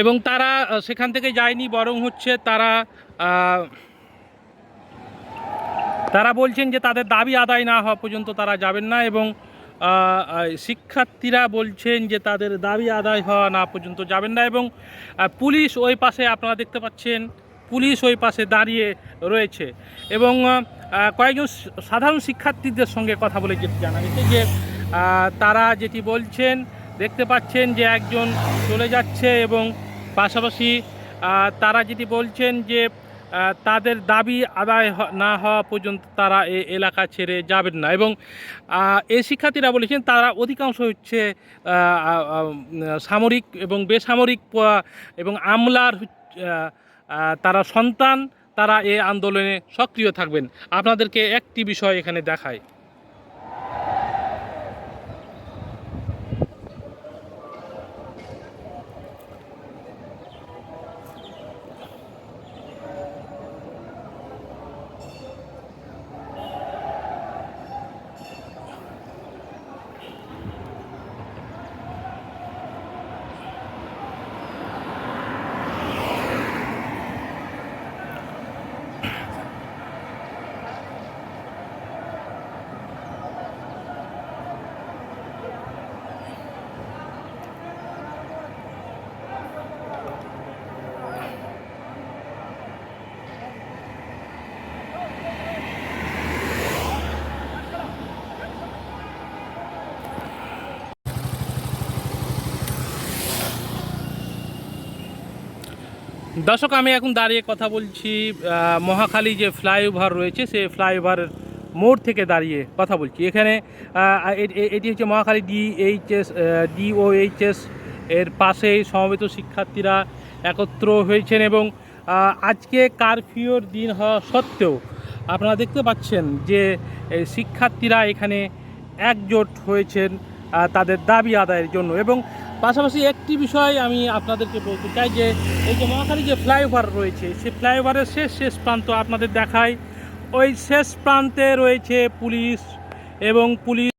এবং তারা সেখান থেকে যায়নি, বরং হচ্ছে তারা তারা বলছেন যে তাদের দাবি আদায় না হওয়া পর্যন্ত তারা যাবেন না এবং শিক্ষার্থীরা বলছেন যে তাদের দাবি আদায় হওয়া না পর্যন্ত যাবেন না এবং পুলিশ ওই পাশে আপনারা দেখতে পাচ্ছেন, পুলিশ ওই পাশে দাঁড়িয়ে রয়েছে এবং কয়েকজন সাধারণ শিক্ষার্থীদের সঙ্গে কথা বলে যেটি জানা গেছে যে তারা যেটি বলছেন দেখতে পাচ্ছেন যে একজন চলে যাচ্ছে এবং পাশাপাশি তারা যেটি বলছেন যে তাদের দাবি আদায় না হওয়া পর্যন্ত তারা এই এলাকা ছেড়ে যাবেন না এবং এই শিক্ষার্থীরা বলেছেন তারা অধিকাংশ হচ্ছে সামরিক এবং বেসামরিক এবং আমলার তারা সন্তান, তারা এই আন্দোলনে সক্রিয় থাকবেন। আপনাদেরকে একটি বিষয় এখানে দেখায় দর্শক, আমি এখন দাঁড়িয়ে কথা বলছি মহাখালী যে ফ্লাইওভার রয়েছে সে ফ্লাইওভার মোড় থেকে দাঁড়িয়ে কথা বলছি। এখানে এটি হচ্ছে মহাখালী ডিএইচএস ডিওএইচএস এর পাশেই সমবেত শিক্ষার্থীরা একত্র হয়েছেন এবং আজকে কারফিউর দিন হওয়া সত্ত্বেও আপনারা দেখতে পাচ্ছেন যে শিক্ষার্থীরা এখানে একজোট হয়েছেন তাদের দাবি আদায়ের জন্য এবং পাশাপাশি একটি বিষয় আমি আপনাদেরকে বলতে চাই যে, এই যে মহাখালী যে ফ্লাইওভার রয়েছে, সেই ফ্লাইওভারের শেষ শেষ প্রান্ত আপনাদের দেখায় ওই শেষ প্রান্তে রয়েছে পুলিশ এবং পুলিশ